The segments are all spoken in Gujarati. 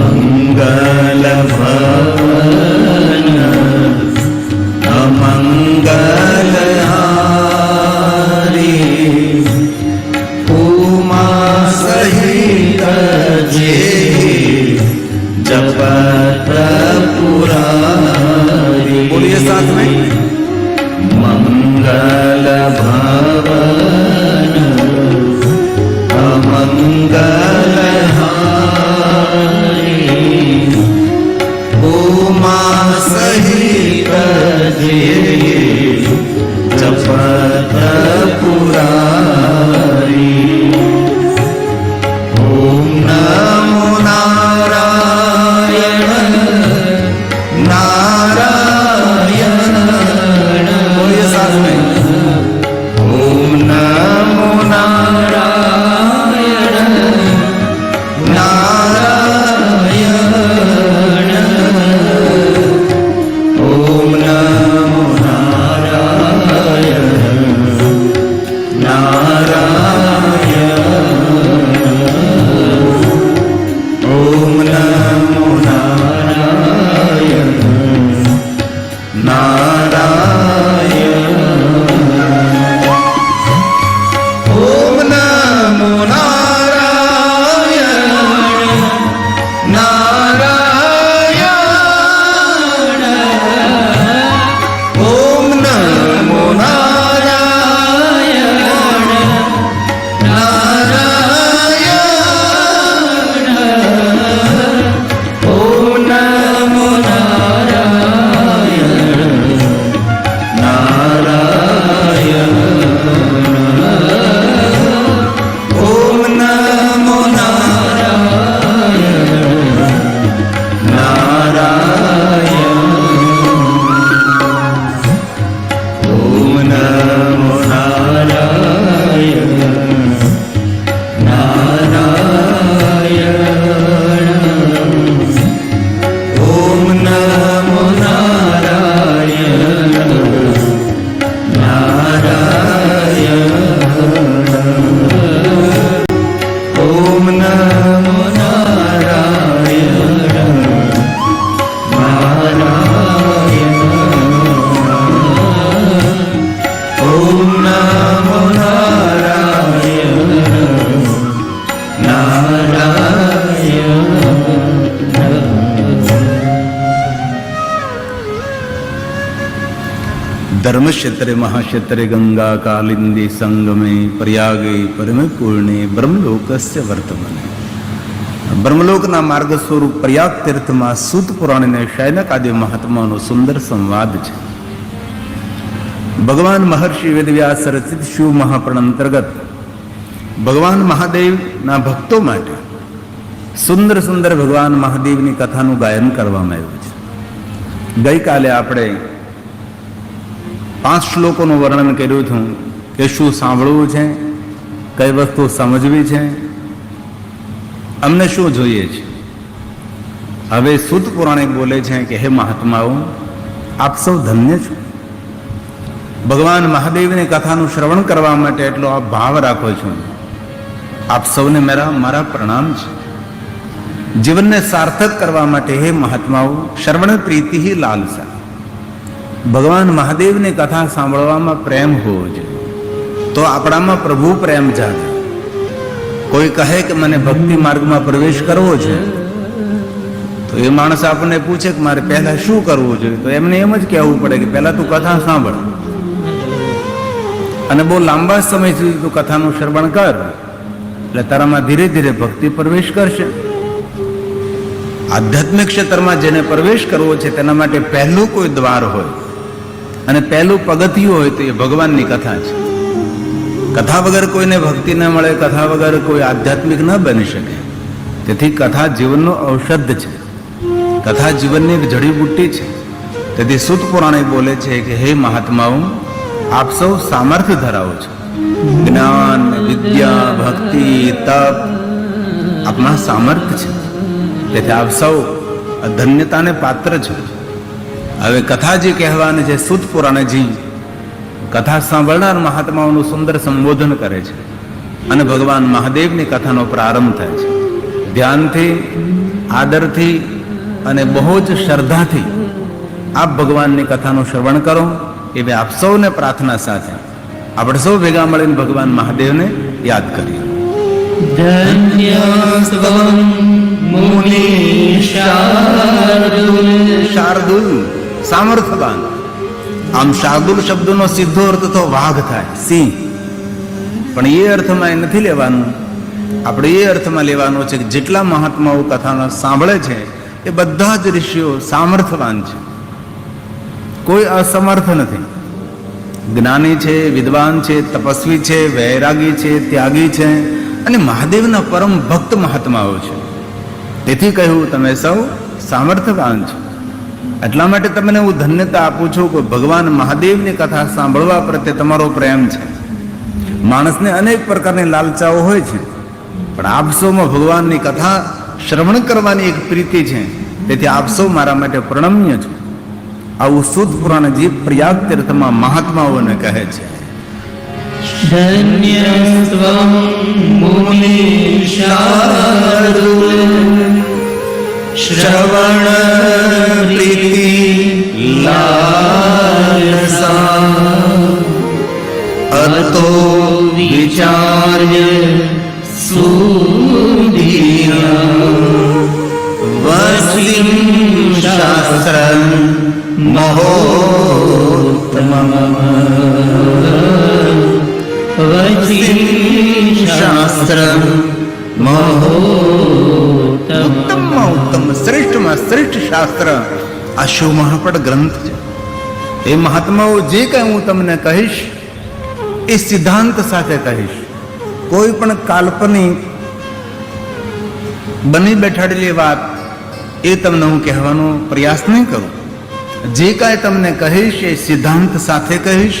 मङ्गलभ धर्मक्षेत्रे महाक्षेत्रे गंगा कालिंदी संगमे प्रयागे परम पूर्णे બ્રહ્મલોકસ્ય વર્તમાને બ્રહ્મલોકના માર્ગ સ્વરૂપ પ્રયાગ તીર્થમાં સૂત પુરાણ અને શૈનક આદિ મહાત્માનો સુંદર સંવાદ છે ભગવાન મહર્ષિ વેદવ્યાસ રચિત શિવ મહાપ્રણ અંતર્ગત ભગવાન મહાદેવના ભક્તો માટે સુંદર સુંદર ભગવાન મહાદેવની કથાનું ગાયન કરવામાં આવ્યું છે ગઈકાલે આપણે પાંચ શ્લોકોનું વર્ણન કર્યું હતું કે શું સાંભળવું છે, કઈ વસ્તુ સમજવી છે, અમને શું જોઈએ છે? હવે સુત પુરાણિક બોલે છે કે, હે મહાત્માઓ, આપ સૌ ધન્ય છો. ભગવાન મહાદેવની કથાનું શ્રવણ કરવા માટે એટલો આપ ભાવ રાખો છો. આપ સૌને મારા મારા પ્રણામ છે. જીવનને સાર્થક કરવા માટે હે મહાત્માઓ, શ્રવણ પ્રીતિ લાલસા. ભગવાન મહાદેવની કથા સાંભળવામાં પ્રેમ હોવો જોઈએ. તો આપણામાં પ્રભુ પ્રેમ જાગે. કોઈ કહે કે મને ભક્તિ માર્ગમાં પ્રવેશ કરવો છે, તો એ માણસ આપણને પૂછે કે મારે પહેલા શું કરવું જોઈએ? તો એમને એમ જ કહેવું પડે કે પહેલા તું કથા સાંભળ. અને બહુ લાંબા સમય સુધી તું કથાનું શ્રવણ કર. એટલે તારામાં ધીરે ધીરે ભક્તિ પ્રવેશ કરશે. આધ્યાત્મિક ક્ષેત્રમાં જેને પ્રવેશ કરવો છે, તેના માટે પહેલું કોઈ દ્વાર હોય. અને પહેલું પગથિયું હોય તો એ ભગવાનની કથા છે. કથા વગર કોઈને ભક્તિ ન મળે, કથા વગર કોઈ આધ્યાત્મિક ન બની શકે. તેથી કથા જીવનનો ઔષધ છે. કથા જીવનની એક જડીબુટ્ટી છે. તેથી સુત પુરાણે બોલે છે કે, હે મહાત્માઓ, આપ સૌ સામર્થ્ય ધરાવો છો. જ્ઞાન, વિદ્યા, ભક્તિ, તપ આપના સામર્થ્ય છે. તેથી આપ સૌ ધન્યતાને પાત્ર છો. હવે કથા જે કહેવાની છે સુત પુરાણજી કથા સાંભળનાર મહાત્માઓનું સુંદર સંબોધન કરે છે અને ભગવાન મહાદેવની કથાનો પ્રારંભ થાય છે. ધ્યાનથી આદરથી અને બહુ જ શ્રદ્ધાથી આપ ભગવાનની કથાનું શ્રવણ કરો એવી આપ સૌને પ્રાર્થના સાથે આપણે સૌ ભેગા મળીને ભગવાન મહાદેવને યાદ કરીએ. શાર્દુલ. શાર્દુલ. સામર્થવાન આમ શાર્દુલ શબ્દનો સીધો અર્થ તો વાઘ થાય, સિંહ. પણ એ અર્થમાં એ નથી લેવાનું. આપણે એ અર્થમાં લેવાનો છે કે જેટલા મહાત્માઓ કથાનો સાંભળે છે, એ બધા જ ઋષિઓ સામર્થવાન છે. કોઈ અસમર્થ નથી. જ્ઞાની છે, વિદ્વાન છે, તપસ્વી છે, વૈરાગી છે, ત્યાગી છે અને મહાદેવના પરમ ભક્ત મહાત્માઓ છે. તેથી કહ્યું, તમે સૌ સામર્થવાન છો. એટલા માટે તમને હું ધન્યતા આપું છું કે ભગવાન મહાદેવની કથા સાંભળવા પ્રત્યે તમારો પ્રેમ છે. માણસને અનેક પ્રકારની લાલચાઓ હોય છે, પણ આપસોમાં ભગવાનની કથા શ્રવણ કરવાની એક પ્રીતિ છે. તેથી આપસો મારા માટે પ્રણમ્ય છે. આવું સુદ પુરાણજી પ્રયાગ તીર્થમાં મહાત્માઓને કહે છે. ધન્ય श्रवण प्रीति लालसा। अतो विचार्य सु वस्लिं शास्त्रं महोत्तम वस्लि शास्त्रं महो ઉત્તમમાં ઉત્તમ શ્રેષ્ઠમાં શ્રેષ્ઠ શાસ્ત્ર આ શિવ ગ્રંથ છે એ મહાત્માઓ જે કંઈ હું તમને કહીશ એ સિદ્ધાંત સાથે કહીશ કોઈ પણ કાલ્પનિક બની બેઠાડેલી વાત એ તમને હું કહેવાનો પ્રયાસ નહીં કરું જે કાંઈ તમને કહીશ એ સિદ્ધાંત સાથે કહીશ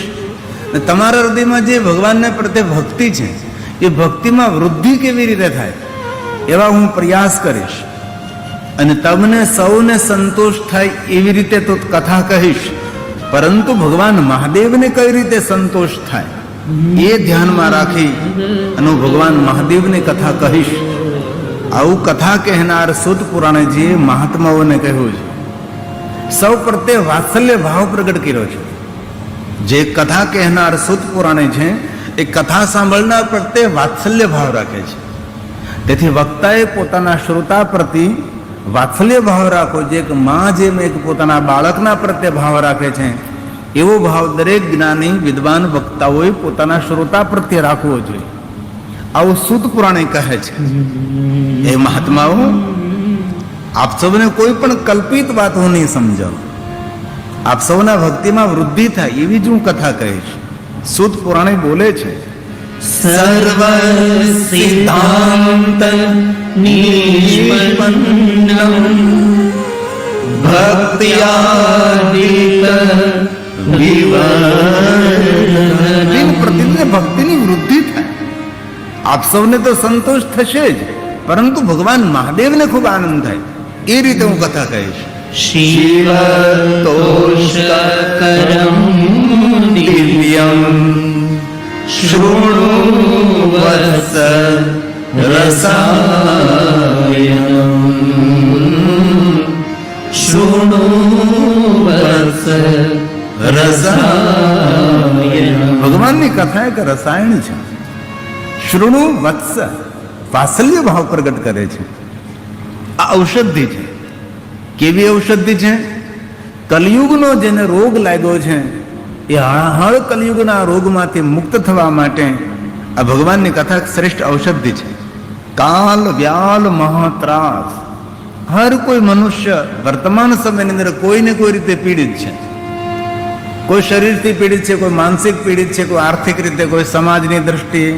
તમારા હૃદયમાં જે ભગવાનને પ્રત્યે ભક્તિ છે એ ભક્તિમાં વૃદ્ધિ કેવી રીતે થાય એવા હું પ્રયાસ કરીશ. અને તમને સૌને સંતોષ થાય એવી રીતે તો કથા કહીશ. પરંતુ ભગવાન મહાદેવને કઈ રીતે સંતોષ થાય? એ ધ્યાનમાં રાખી અને ભગવાન મહાદેવની કથા કહીશ. આવું કથા કહેનાર સુત પુરાણજીએ મહાત્માઓને કહ્યું છે. સૌ પ્રત્યે વાત્સલ્ય ભાવ પ્રગટ કર્યો છે. જે કથા કહેનાર સુત પુરાણે છે, એ કથા સાંભળનાર પ્રત્યે વાત્સલ્ય ભાવ રાખે છે. તેથી વક્તાએ પોતાના શ્રોતા પ્રતિ વાત્સલ્ય ભાવ રાખવો જે એક માં જેમ એક પોતાના બાળકના પ્રત્યે ભાવ રાખે છે, એવો ભાવ દરેક જ્ઞાની, વિદ્વાન વક્તાઓએ પોતાના શ્રોતા પ્રત્યે રાખવો જોઈએ. આવું સુત પુરાણે કહે છે. એ મહાત્માઓ, આપ સૌને કોઈ પણ કલ્પિત વાત હું નહીં સમજાવ. આપ સૌના ભક્તિમાં વૃદ્ધિ થાય એવી જ હું કથા કહીશ. સુત પુરાણે બોલે છે નિષ્પન્નમ ભક્ત્યાદિક દિન પ્રતિદિન ભક્તિની વૃદ્ધિ થાય આપ સૌને તો સંતોષ થશે જ પરંતુ ભગવાન મહાદેવને ખૂબ આનંદ થાય એ રીતે હું કથા કહીશ શિવ તોષકરમ દિવ્યમ રસાયનમ શૃણુ વત્સ રસાયનમ ભગવાનની કથા એક રસાયણ છે. શૃણુ વત્સ વાત્સલ્ય ભાવ પ્રગટ કરે છે. આ ઔષધિ છે. કેવી ઔષધિ છે? કલયુગનો જેને રોગ લાગ્યો છે એ હળહળ કલયુગના રોગમાંથી મુક્ત થવા માટે આ ભગવાનની કથા શ્રેષ્ઠ ઔષધિ છે. કાલ વ્યાલ મહાત્રાસ હર કોઈ મનુષ્ય વર્તમાન સમયની અંદર કોઈને કોઈ રીતે પીડિત છે. કોઈ શરીરથી પીડિત છે, કોઈ માનસિક પીડિત છે, કોઈ આર્થિક રીતે, કોઈ સમાજની દ્રષ્ટિએ.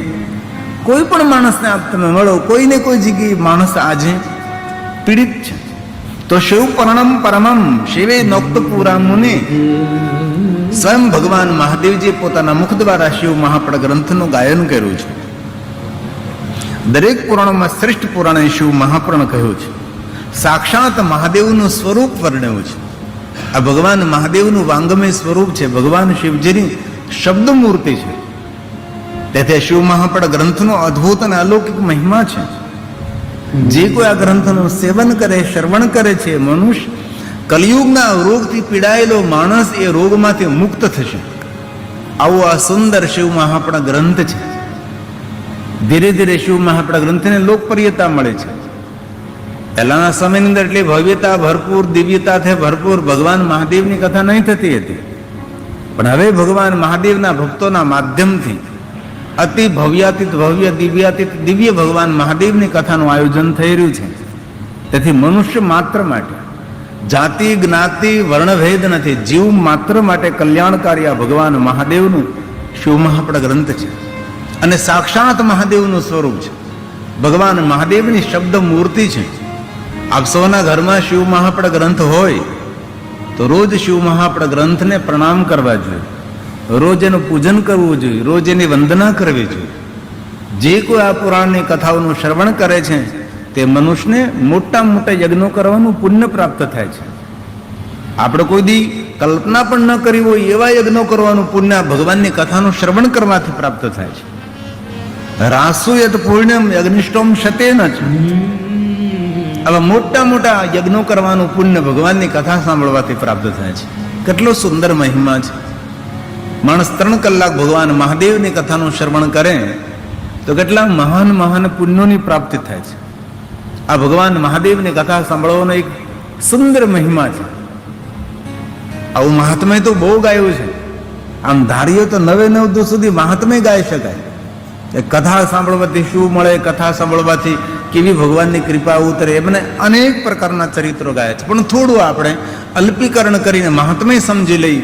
કોઈ પણ માણસને આપ તમે મળો કોઈને કોઈ જગ્યાએ માણસ આજે પીડિત છે. તો શિવ પરણમ પરમમ શિવે નોક્ત પુરા મુનિ. સ્વયં ભગવાન મહાદેવજી પોતાના મુખ દ્વારા શિવ મહાપડ ગ્રંથનું ગાયન કર્યું છે. દરેક પુરાણોમાં શ્રેષ્ઠ પુરાણે શિવ મહાપ્રણ કહ્યું છે. સાક્ષાત મહાદેવનું સ્વરૂપ વર્ણવ્યું છે. આ ભગવાન મહાદેવનું વાંગમય સ્વરૂપ છે. ભગવાન શિવજીની શબ્દ મૂર્તિ છે. તેથી શિવ મહાપડ ગ્રંથનો અદ્ભુત અને અલૌકિક મહિમા છે. જે કોઈ આ ગ્રંથનું સેવન કરે, શ્રવણ કરે છે, મનુષ્ય કલયુગના રોગથી પીડાયેલો માણસ એ રોગમાંથી મુક્ત થશે. આવો આ સુંદર શિવ મહાપણા ગ્રંથ છે. ધીરે ધીરે શિવ મહાપણા ગ્રંથને લોકપ્રિયતા મળે છે. પહેલાના સમયની અંદર એટલી ભવ્યતા, ભરપૂર દિવ્યતાથી ભરપૂર ભગવાન મહાદેવની કથા નહીં થતી હતી. પણ હવે ભગવાન મહાદેવના ભક્તોના માધ્યમથી અતિ ભવ્યાતીત, ભવ્ય, દિવ્યાતીત, દિવ્ય ભગવાન મહાદેવની કથાનું આયોજન થઈ રહ્યું છે. તેથી મનુષ્ય માત્ર માટે જાતિ, જ્ઞાતિ, વર્ણભેદ નથી. જીવ માત્ર માટે કલ્યાણકારી આ ભગવાન મહાદેવનું શિવ મહાપડ ગ્રંથ છે. અને સાક્ષાત મહાદેવનું સ્વરૂપ છે. ભગવાન મહાદેવની શબ્દ મૂર્તિ છે. આપ સૌના ઘરમાં શિવ મહાપડ ગ્રંથ હોય, તો રોજ શિવ મહાપડ ગ્રંથને પ્રણામ કરવા જોઈએ. રોજ એનું પૂજન કરવું જોઈએ. રોજ એની વંદના કરવી જોઈએ. જે કોઈ આ પુરાણની કથાઓનું શ્રવણ કરે છે તે મનુષ્યને મોટા મોટા યજ્ઞો કરવાનું પુણ્ય પ્રાપ્ત થાય છે. આપણે કોઈ દી કલ્પના પણ ન કરી હોય એવા યજ્ઞો કરવાનું પુણ્ય ભગવાનની કથાનું શ્રવણ કરવાથી પ્રાપ્ત થાય છે. રાસુ યત પુણ્યમ યજ્ઞિષ્ટોમ શતેન છે આવા મોટા મોટા યજ્ઞો કરવાનું પુણ્ય ભગવાનની કથા સાંભળવાથી પ્રાપ્ત થાય છે. કેટલો સુંદર મહિમા છે. માણસ ત્રણ કલાક ભગવાન મહાદેવની કથાનું શ્રવણ કરે તો કેટલા મહાન મહાન પુણ્યોની પ્રાપ્તિ થાય છે. આ ભગવાન મહાદેવની કથા સાંભળવાનો એક સુંદર મહિમા છે. આવું મહાત્મય તો બહુ ગાયું છે. આમ ધારીએ તો નવે નવ દિવસ સુધી મહાત્મય ગાઈ શકાય. એ કથા સાંભળવાથી શું મળે, કથા સાંભળવાથી કેવી ભગવાનની કૃપા ઉતરે, એમને અનેક પ્રકારના ચરિત્રો ગાય છે. પણ થોડું આપણે અલ્પીકરણ કરીને મહાત્મય સમજી લઈ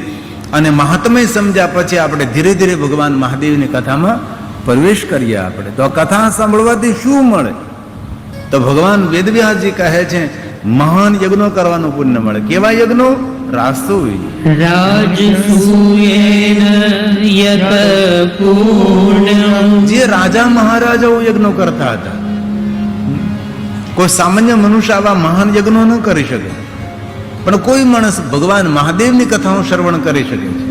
અને મહાત્મય સમજ્યા પછી આપણે ધીરે ધીરે ભગવાન મહાદેવની કથામાં પ્રવેશ કરીએ આપણે. તો આ કથા સાંભળવાથી શું મળે? તો ભગવાન વેદવ્યાસજી કહે છે મહાન યજ્ઞો કરવાનું પુણ્ય મળે કેવા યજ્ઞો? રાજસૂયેન જે રાજા મહારાજાઓ યજ્ઞો કરતા હતા. કોઈ સામાન્ય મનુષ્ય આવા મહાન યજ્ઞો ન કરી શકે. પણ કોઈ માણસ ભગવાન મહાદેવની કથાઓ શ્રવણ કરી શકે છે.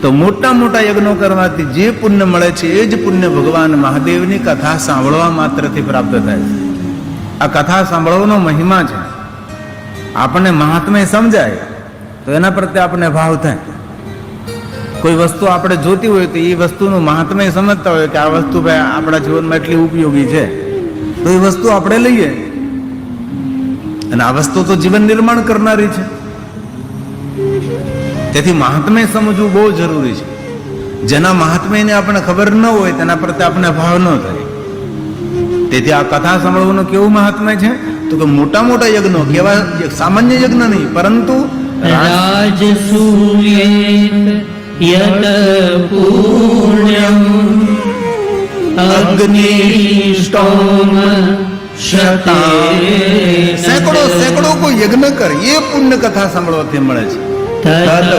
તો મોટા મોટા યજ્ઞો કરવાથી જે પુણ્ય મળે છે એ જ પુણ્ય ભગવાન મહાદેવની કથા સાંભળવા માત્રથી પ્રાપ્ત થાય છે. આ કથા સાંભળવાનો મહિમા છે. આપણને મહાત્મય સમજાય, તો એના પ્રત્યે આપણને ભાવ થાય. કોઈ વસ્તુ આપણે જોતી હોય તો એ વસ્તુનું મહાત્મય સમજતા હોય કે આ વસ્તુ ભાઈ આપણા જીવનમાં એટલી ઉપયોગી છે. તો એ વસ્તુ આપણે લઈએ. અને આ વસ્તુ તો જીવન નિર્માણ કરનારી છે. તેથી મહાત્મય સમજવું બહુ જરૂરી છે. જેના મહાત્મયને આપણે ખબર ન હોય તેના પ્રત્યે આપણે ભાવ ન થાય. તેથી આ કથા સાંભળવાનું કેવું મહાત્મ્ય છે? તો કે મોટા મોટા યજ્ઞો કેવા સામાન્ય યજ્ઞ નહીં પરંતુ સેંકડો સેંકડો કોઈ યજ્ઞ કર એ પુણ્ય કથા સાંભળવાથી મળે છે. તત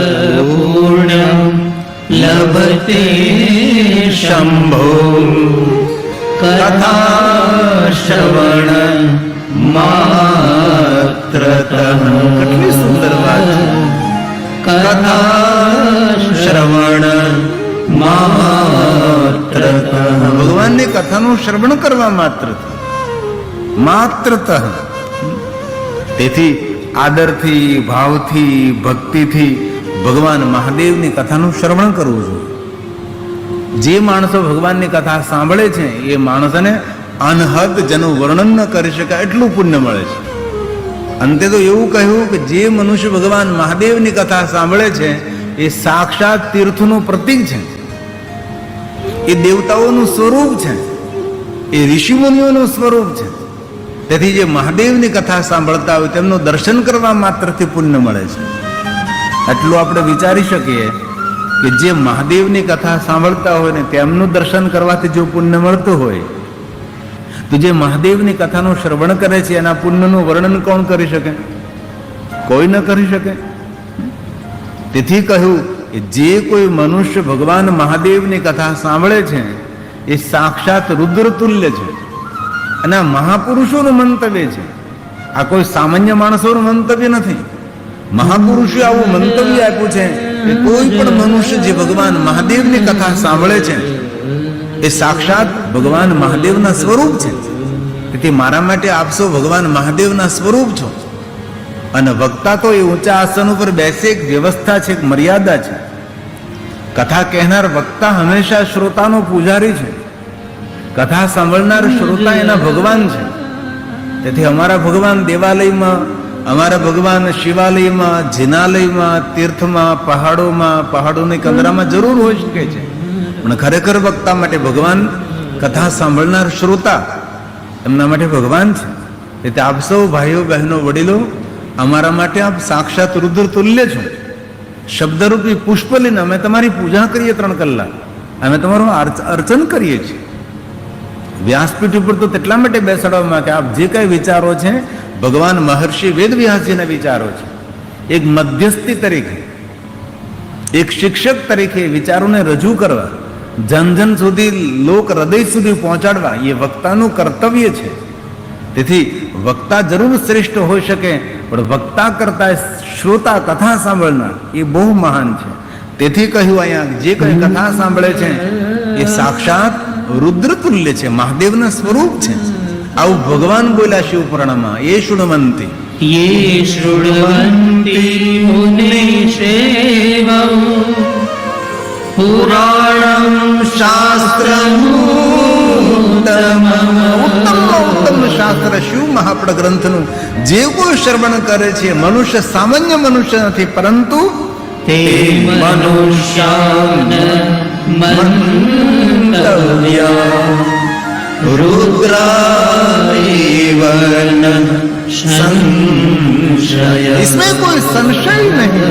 લભતે શંભો. કથા શ્રવણ માત્રતઃ કેટલી સુંદર વાત છે. કથા શ્રવણ માત્રતઃ ભગવાનની કથાનું શ્રવણ કરવા માત્ર માત્રત। તેથી આદરથી, ભાવથી, ભક્તિથી ભગવાન મહાદેવની કથાનું શ્રવણ કરવું જોઈએ। જે માણસો ભગવાનની કથા સાંભળે છે, એ માણસને અનહદ જેનું વર્ણન ન કરી શકાય એટલું પુણ્ય મળે છે. અંતે તો એવું કહ્યું કે જે મનુષ્ય ભગવાન મહાદેવની કથા સાંભળે છે, એ સાક્ષાત તીર્થનું પ્રતીક છે. એ દેવતાઓનું સ્વરૂપ છે. એ ઋષિમુનિઓનું સ્વરૂપ છે. તેથી જે મહાદેવની કથા સાંભળતા હોય તેમનું દર્શન કરવા માત્રથી પુણ્ય મળે છે. એટલું આપણે વિચારી શકીએ કે જે મહાદેવની કથા સાંભળતા હોય ને તેમનું દર્શન કરવાથી જો પુણ્ય મળતું હોય, તો જે મહાદેવની કથાનું શ્રવણ કરે છે, એના પુણ્યનું વર્ણન કોણ કરી શકે? કોઈ ન કરી શકે. તેથી કહ્યું કે જે કોઈ મનુષ્ય ભગવાન મહાદેવની કથા સાંભળે છે, એ સાક્ષાત રુદ્ર તુલ્ય છે. અને આ મહાપુરુષોનું મંતવ્ય છે. આ કોઈ સામાન્ય માણસોનું મંતવ્ય નથી. મહાપુરુષે આવું મંતવ્ય આપ્યું છે કોઈ પણ મનુષ્ય જે ભગવાન મહાદેવની કથા સાંભળે છે એ સાક્ષાત ભગવાન મહાદેવના સ્વરૂપ છે. તેથી મારા માટે આપશો ભગવાન મહાદેવના સ્વરૂપ છો. અને વક્તા તો એ ઊંચા આસન ઉપર બેસે એક વ્યવસ્થા છે એક મર્યાદા છે. કથા કહેનાર વક્તા હંમેશા શ્રોતાનો પૂજારી છે. કથા સાંભળનાર શ્રોતા એના ભગવાન છે. તેથી અમારા ભગવાન દેવાલયમાં અમારા ભગવાન શિવાલયમાં, જિનાલયમાં, તીર્થમાં, પહાડોમાં, પહાડોની કંદરામાં જરૂર હોઈ શકે છે. પણ ખરેખર વક્તા માટે ભગવાન કથા સાંભળનાર શ્રોતા એમના માટે ભગવાન છે. એટલે આપ સૌ ભાઈઓ, બહેનો, વડીલો, અમારા માટે આપ સાક્ષાત રુદ્ર તુલ્ય છો. શબ્દરૂપી પુષ્પ લઈને અમે તમારી પૂજા કરીએ ત્રણ કલાક. અમે તમારું અર્ચન કરીએ છીએ. વ્યાસપીઠ ઉપર તો તેટલા માટે બેસાડવામાં કે આપ જે કઈ વિચારો છે, ભગવાન મહર્ષિ વેદ વ્યાસજીના વિચારો છે, એક મધ્યસ્થી તરીકે, એક શિક્ષક તરીકે વિચારોને રજૂ કરવા, જન જન સુધી, લોક હૃદય સુધી પહોંચાડવા, એ વક્તાનું કર્તવ્ય છે. તેથી વક્તા જરૂર શ્રેષ્ઠ હોઈ શકે, પણ વક્તા કરતા શ્રોતા કથા સાંભળનાર એ બહુ મહાન છે. તેથી કહ્યું અહીંયા, જે કઈ કથા સાંભળે છે, એ સાક્ષાત રુદ્ર તુલ્ય છે મહાદેવના સ્વરૂપ છે આવું ભગવાન બોલ્યા શિવ પુરાણમાં એ શુણવંતી ये शृण्वन्ति मुनिषेवम् पुराणं शास्त्रमूतमम् ઉત્તમમાં ઉત્તમ શાસ્ત્ર શિવ મહાપડ ગ્રંથનું જે કોઈ શ્રવણ કરે છે મનુષ્ય સામાન્ય મનુષ્ય નથી પરંતુ ते मनुष्यान् मन्तव्या रुद्रायव न संशय इसमें कोई संशय नहीं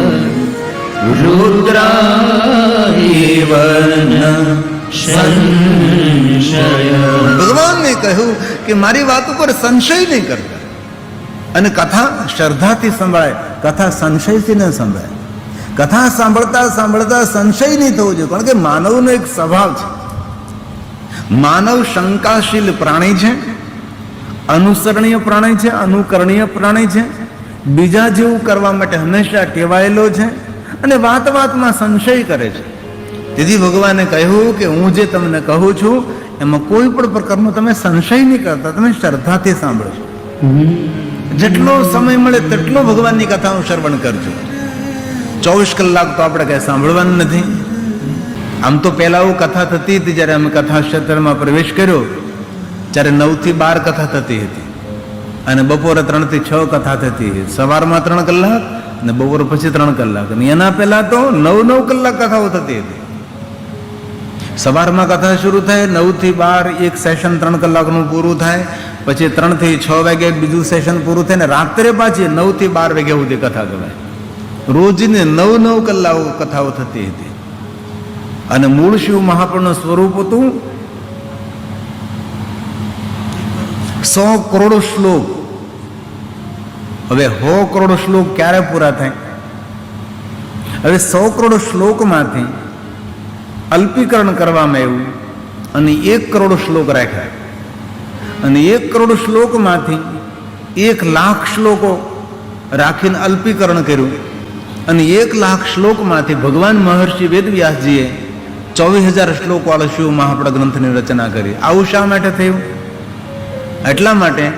रुद्रायव न संशय ભગવાનને કહ્યું કે મારી વાત ઉપર સંશય નહીં કરતા અને કથા શ્રદ્ધાથી સંભળાય કથા સંશયથી ન સંભળાય કથા સાંભળતા સાંભળતા સંશય નહીં થવો જોઈએ. કારણ કે માનવનો એક સ્વભાવ છે. માનવ શંકાશીલ પ્રાણી છે અનુસરણીય પ્રાણી છે અનુકરણીય પ્રાણી છે. બીજા જેવું કરવા માટે હંમેશા ટેવાયેલો છે અને વાત વાતમાં સંશય કરે છે. તેથી ભગવાને કહ્યું કે હું જે તમને કહું છું એમાં કોઈ પણ પ્રકારનો તમે સંશય નહીં કરતા તમે શ્રદ્ધાથી સાંભળો જેટલો સમય મળે તેટલો ભગવાનની કથાનું શ્રવણ કરજો. ચોવીસ કલાક તો આપણે કઈ સાંભળવાનું નથી. આમ તો પહેલાં એવું કથા થતી હતી, જ્યારે અમે કથા ક્ષેત્રમાં પ્રવેશ કર્યો, ત્યારે નવથી બાર કથા થતી હતી. અને બપોરે ત્રણથી છ કથા થતી હતી. સવારમાં ત્રણ કલાક અને બપોર પછી ત્રણ કલાક. અને એના પહેલા તો નવ નવ કલાક કથાઓ થતી હતી. સવારમાં કથા શરૂ થાય નવથી બાર એક સેશન ત્રણ કલાકનું પૂરું થાય, પછી ત્રણથી છ વાગે બીજું સેશન પૂરું થાય ને રાત્રે પાછી નવથી બાર વાગ્યા સુધી કથા ગવાય રોજને નવ નવ કલાકો કથાઓ થતી હતી. અને મૂળ શિવ મહાપ્રભુનું સ્વરૂપ હતું સો કરોડ શ્લોક. હવે સો કરોડ શ્લોક ક્યારે પૂરા થાય? હવે સો કરોડ શ્લોકમાંથી અલ્પીકરણ કરવામાં આવ્યું અને એક કરોડ શ્લોક રાખ્યા. અને એક કરોડ શ્લોકમાંથી એક લાખ શ્લોકો રાખીને અલ્પીકરણ કર્યું. અને એક લાખ શ્લોકમાંથી ભગવાન મહર્ષિ વેદવ્યાસજીએ ચોવીસ હજાર શ્લોક વાળો શિવ મહાપડ ગ્રંથની રચના કરી. આવું શા માટે થયું? એટલા માટે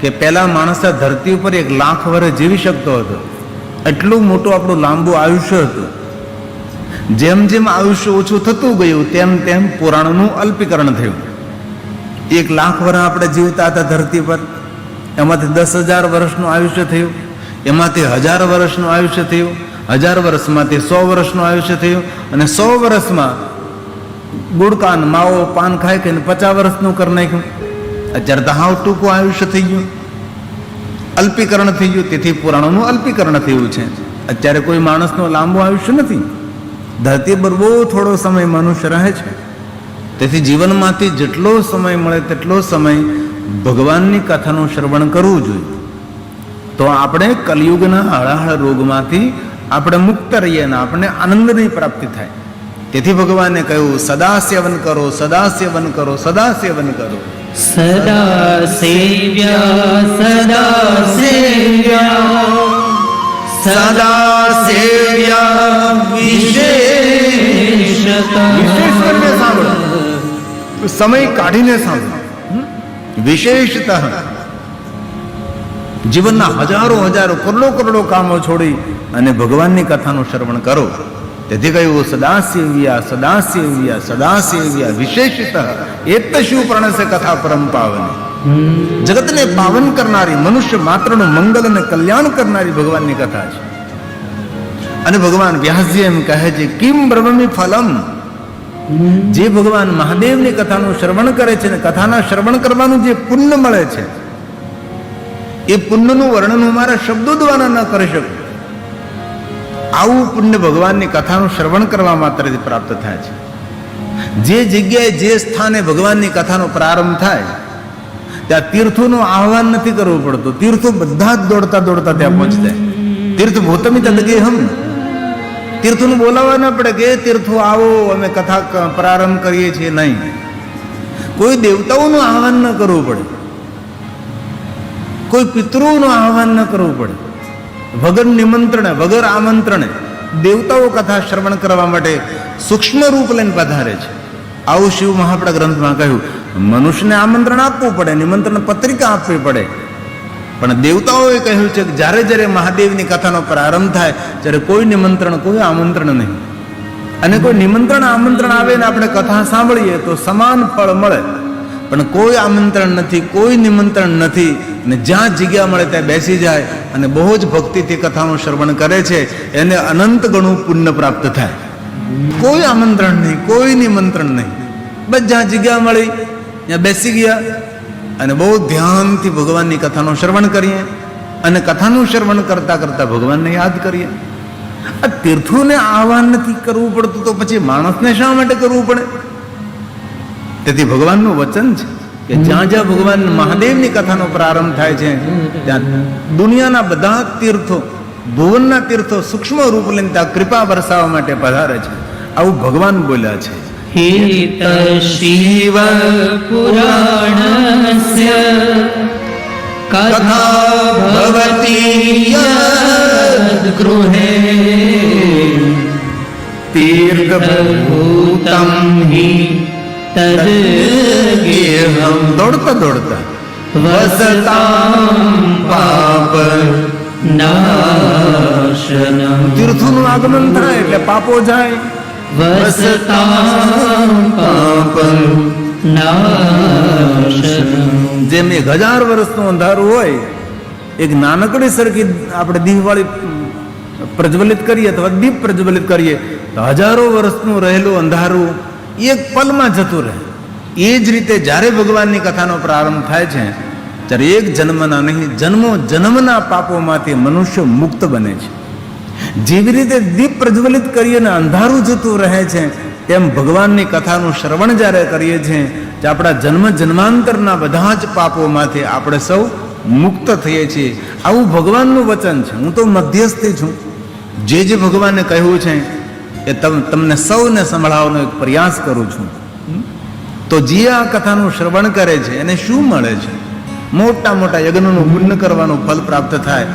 કે પહેલાં માણસ ધરતી ઉપર એક લાખ વર્ષ જીવી શકતો હતો. એટલું મોટું આપણું લાંબુ આયુષ્ય હતું. જેમ જેમ આયુષ્ય ઓછું થતું ગયું, તેમ તેમ પુરાણનું અલ્પીકરણ થયું. એક લાખ વર્ષ આપણે જીવતા હતા ધરતી પર. એમાંથી દસ હજાર વર્ષનું આયુષ્ય થયું. એમાંથી હજાર વર્ષનું આયુષ્ય થયું, હજાર વર્ષમાંથી સો વર્ષનું આયુષ્ય થયું અને સો વર્ષમાં ગુડકાન, માવો, પાન ખાઈ ખાઈને પચાસ વર્ષનું કરી નાખ્યું. અત્યારે તો હાવ ટૂંકું આયુષ્ય થઈ ગયું. અલ્પીકરણ થઈ ગયું. તેથી પુરાણોનું અલ્પીકરણ થયું છે. અત્યારે કોઈ માણસનું લાંબુ આયુષ્ય નથી. ધરતી પર બહુ થોડો સમય મનુષ્ય રહે છે. તેથી જીવનમાંથી જેટલો સમય મળે તેટલો સમય ભગવાનની કથાનું શ્રવણ કરવું જોઈએ. તો આપણે કલયુગના હળાહળ રોગમાંથી આપણે મુક્ત રહીએ અને આપણને આનંદની પ્રાપ્તિ થાય. તેથી ભગવાને કહ્યું સદા સેવન કરો સદા સેવન કરો સદા સેવન કરો. સદા સેવ્યા સદા સેવ્યા સદા સેવ્યા વિશેષ સમય કાઢીને સાંભળો. વિશેષતઃ. જીવનના હજારો હજારો કરોડો કરોડો કામો છોડી અને ભગવાનની કથાનું શ્રવણ કરો. તેથી કહ્યું સદાશિવ્યા સદાશિવ્યા સદાશિવ્યા વિશેષતઃ એક શું પ્રણસે કથા પરમ પાવન? જગતને પાવન કરનારી મનુષ્ય માત્રનું મંગલ અને કલ્યાણ કરનારી ભગવાનની કથા છે. અને ભગવાન વ્યાસજી એમ કહે છે કિમ બ્રહ્મી ફલમ? જે ભગવાન મહાદેવની કથાનું શ્રવણ કરે છે અને કથાના શ્રવણ કરવાનું જે પુણ્ય મળે છે એ પુણ્યનું વર્ણન હું મારા શબ્દો દ્વારા ન કરી શકું. આવું પુણ્ય ભગવાનની કથાનું શ્રવણ કરવા માત્રથી પ્રાપ્ત થાય છે. જે જગ્યાએ જે સ્થાને ભગવાનની કથાનો પ્રારંભ થાય, ત્યાં તીર્થોનું આહવાન નથી કરવું પડતું. તીર્થો બધા જ દોડતા દોડતા ત્યાં પહોંચતા તીર્થ ભૂતમી તદગે હમ. તીર્થોનું બોલાવવા ન પડે કે તીર્થો આવો, અમે કથા પ્રારંભ કરીએ છીએ નહીં. કોઈ દેવતાઓનું આહવાન ન કરવું પડે. કોઈ પિતૃનું આહવાન ન કરવું પડે. વગર નિમંત્રણે, વગર આમંત્રણે દેવતાઓ કથા શ્રવણ કરવા માટે સૂક્ષ્મ રૂપ લઈને પધારે છે. આવું શિવ મહાપડા ગ્રંથમાં કહ્યું, મનુષ્યને આમંત્રણ આપવું પડે, નિમંત્રણ પત્રિકા આપવી પડે. પણ દેવતાઓએ કહ્યું છે કે જ્યારે જ્યારે મહાદેવની કથાનો પ્રારંભ થાય, ત્યારે કોઈ નિમંત્રણ, કોઈ આમંત્રણ નહીં. અને કોઈ નિમંત્રણ, આમંત્રણ આવે ને આપણે કથા સાંભળીએ તો સમાન ફળ મળે. પણ કોઈ આમંત્રણ નથી, કોઈ નિમંત્રણ નથી. ને જ્યાં જગ્યા મળે ત્યાં બેસી જાય અને બહુ જ ભક્તિથી કથાનું શ્રવણ કરે છે, એને અનંત ગણું પુણ્ય પ્રાપ્ત થાય. કોઈ આમંત્રણ નહીં, કોઈ નિમંત્રણ નહીં. બસ જ્યાં જગ્યા મળી, ત્યાં બેસી ગયા અને બહુ ધ્યાનથી ભગવાનની કથાનું શ્રવણ કરીએ અને કથાનું શ્રવણ કરતાં કરતાં ભગવાનને યાદ કરીએ. આ તીર્થોને આહવાન નથી કરવું પડતું તો પછી માણસને શા માટે કરવું પડે? તેથી ભગવાનનું વચન છે કે જ્યાં જ્યાં ભગવાન મહાદેવની કથાનો પ્રારંભ થાય છે ત્યાં દુનિયાના બધા તીર્થો ભુવનના તીર્થો સૂક્ષ્મ રૂપ લઈને ત્યાં કૃપા વરસાવવા માટે પધારે છે. આવું ભગવાન બોલ્યા છે. હિત શિવ પુરાણસ્ય કથા ભવતી ગૃહે. તીર્થભૂતમ હિ તદ્ગેહમ દોડતા દોડતા. વસતામ પાપ નાશનમ. તીર્થનું આગમન થાય એટલે પાપો જાય. વસતામ પાપ નાશનમ. જેમ એક હજાર વર્ષનું અંધારું હોય એક નાનકડી સરખી આપણે દીપવાળી પ્રજ્વલિત કરીએ અથવા દીપ પ્રજ્વલિત કરીએ તો હજારો વર્ષનું રહેલું અંધારું એક પલમાં જતું રહે. એ જ રીતે જ્યારે ભગવાનની કથાનો પ્રારંભ થાય છે, ત્યારે એક જન્મના નહીં, જન્મો જન્મના પાપોમાંથી મનુષ્ય મુક્ત બને છે. જેવી રીતે દીપ પ્રજ્વલિત કરીએ અને અંધારું જતું રહે છે, તેમ ભગવાનની કથાનું શ્રવણ જ્યારે કરીએ છીએ તો આપણા જન્મ જન્માંતરના બધા જ પાપોમાંથી આપણે સૌ મુક્ત થઈએ છીએ. આવું ભગવાનનું વચન છે. હું તો મધ્યસ્થી છું. જે જે ભગવાને કહ્યું છે એ તમ, તમને સૌને સંભળાવવાનો એક પ્રયાસ કરું છું. તો જે આ કથાનું શ્રવણ કરે છે, એને શું મળે છે? મોટા મોટા યજ્ઞનું પુણ્ય કરવાનું ફલ પ્રાપ્ત થાય.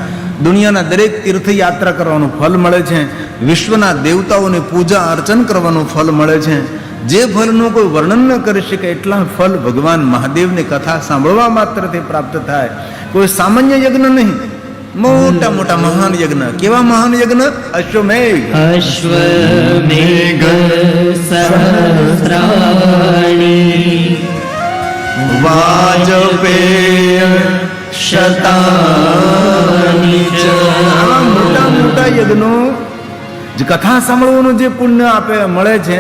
દુનિયાના દરેક તીર્થયાત્રા કરવાનું ફલ મળે છે. વિશ્વના દેવતાઓની પૂજા અર્ચન કરવાનું ફલ મળે છે. જે ફલનું કોઈ વર્ણન ન કરી શકે એટલા ફલ ભગવાન મહાદેવની કથા સાંભળવા માત્રથી પ્રાપ્ત થાય. કોઈ સામાન્ય યજ્ઞ નહીં. મોટા મોટા મહાન યજ્ઞ કેવા મહાન યજ્ઞ અશ્વમેઘ. અશ્વમેઘ સહસ્રાણી. વાજપેય શતાની મોટા મોટા યજ્ઞો જે કથા સાંભળવાનું જે પુણ્ય આપે મળે છે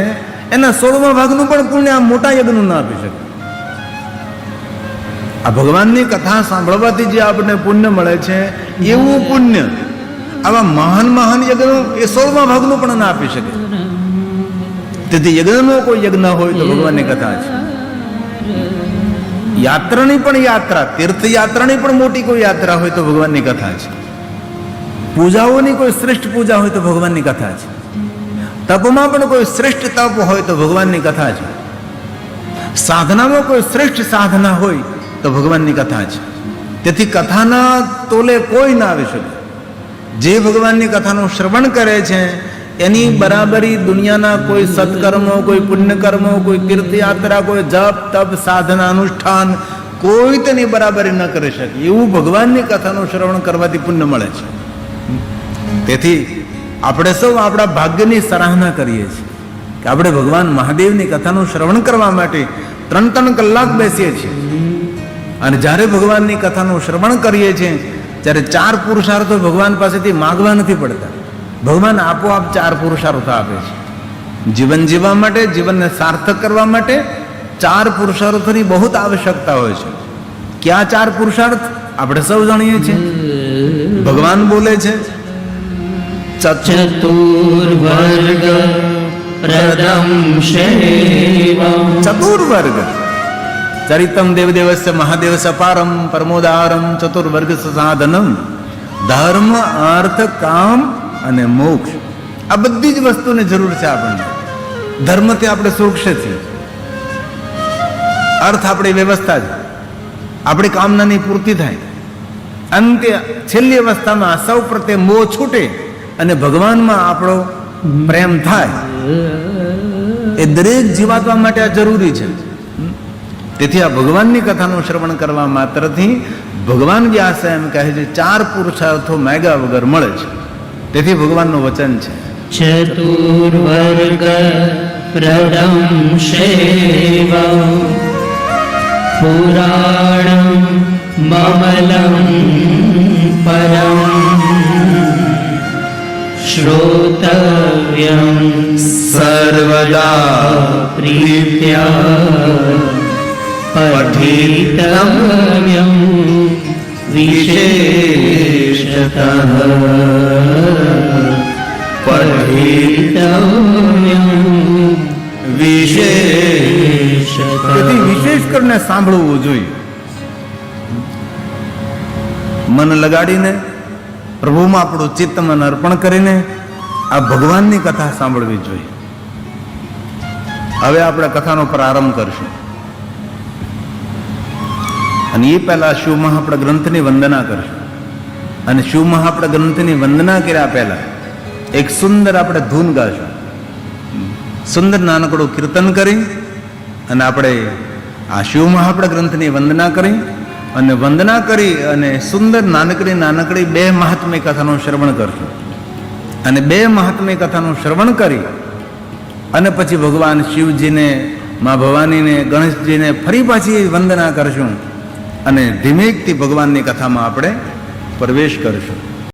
એના સોળમા ભાગનું પણ પુણ્ય આ મોટા યજ્ઞનું ના આપી શકે. આ ભગવાનની કથા સાંભળવાથી જે આપણને પુણ્ય મળે છે, એવું પુણ્ય આવા મહાન મહાન યજ્ઞનું એ સોળમા ભાગનું પણ ના આપી શકે. તેથી યજ્ઞનો કોઈ યજ્ઞ હોય તો ભગવાનની કથા છે. યાત્રાની પણ યાત્રા, તીર્થયાત્રાની પણ મોટી કોઈ યાત્રા હોય તો ભગવાનની કથા છે. પૂજાઓની કોઈ શ્રેષ્ઠ પૂજા હોય તો ભગવાનની કથા છે. તપમાં પણ કોઈ શ્રેષ્ઠ તપ હોય તો ભગવાનની કથા છે. સાધનામાં કોઈ શ્રેષ્ઠ સાધના હોય તો ભગવાનની કથા છે. તેથી કથાના તોલે કોઈ ના આવી શકે. જે ભગવાનની કથાનું શ્રવણ કરે છે, એની બરાબરી દુનિયાના કોઈ સત્કર્મો, કોઈ પુણ્યકર્મો, કોઈ તીર્થયાત્રા કોઈ જપ, તપ, સાધના, અનુષ્ઠાન, કોઈ તેની બરાબરી ન કરી શકે. એવું ભગવાનની કથાનું શ્રવણ કરવાથી પુણ્ય મળે છે. તેથી આપણે સૌ આપણા ભાગ્યની સરાહના કરીએ છીએ કે આપણે ભગવાન મહાદેવની કથાનું શ્રવણ કરવા માટે ત્રણ ત્રણ કલાક બેસીએ છીએ. અને જ્યારે ભગવાનની કથાનું શ્રવણ કરીએ છીએ ત્યારે ચાર પુરુષાર્થો ભગવાન પાસેથી માગવા નથી પડતા. ભગવાન આપોઆપ ચાર પુરુષાર્થો આપે છે. જીવન જીવવા માટે જીવનને સાર્થક કરવા માટે ચાર પુરુષાર્થોની બહુ આવશ્યકતા હોય છે. ક્યાં ચાર પુરુષાર્થ? આપણે સૌ જાણીએ છીએ. ભગવાન બોલે છે ચતુ ચતુર્વર્ગ ચતુર્વર્ગ. ચરિતમ દેવદેવસ્ય મહાદેવ પારમ પરમોદારમ ચતુર્વર્ગ સાધનમ ધર્મ અર્થ કામ અને મોક્ષ. આ બધી જ વસ્તુની જરૂર છે આપણને. ધર્મથી આપણે સુરક્ષિત છીએ અર્થ આપણી વ્યવસ્થા છે. આપણી કામનાની પૂર્તિ થાય. અંતે છેલ્લી અવસ્થામાં સૌ પ્રત્યે મોહ છૂટે અને ભગવાનમાં આપણો પ્રેમ થાય. એ દરેક જીવાતવા માટે આ જરૂરી છે. તેથી આ ભગવાનની કથાનું શ્રવણ કરવા માત્રથી ભગવાન વ્યાસ એમ કહે છે ચાર પુરુષાર્થો મેગા વગર મળે છે. તેથી ભગવાનનું વચન છે. ચતુર્વર્ગ પ્રદમ શૈવમ પુરાણમ મમલમ પરમ શ્રોતવ્યમ સર્વદા પ્રીત્યા પઠિતવ્યમ विशेषतः पठितव्यं વિશેષતઃ તેથી વિશેષ કરીને સાંભળવું જોઈએ. મન લગાડીને, પ્રભુમાં આપણું ચિત્ત મન અર્પણ કરીને આ ભગવાનની કથા સાંભળવી જોઈએ. હવે આપણે કથાનો પ્રારંભ કરશું. અને એ પહેલાં શિવ મહાપ્રદ ગ્રંથની વંદના કરશું. અને શિવ મહાપ્રદ ગ્રંથની વંદના કર્યા પહેલાં એક સુંદર આપણે ધૂન ગાશું. સુંદર નાનકડું કીર્તન કરી અને આપણે આ શિવ મહાપ્રદ ગ્રંથની વંદના કરી અને વંદના કરી અને સુંદર નાનકડી નાનકડી બે મહાત્મ્ય કથાનું શ્રવણ કરશું. અને બે મહાત્મ્ય કથાનું શ્રવણ કરી અને પછી ભગવાન શિવજીને, મા ભવાનીને, ગણેશજીને ફરી પાછી વંદના કરશું. અને ધીમેકથી ભગવાનની કથામાં આપણે પ્રવેશ કરશું.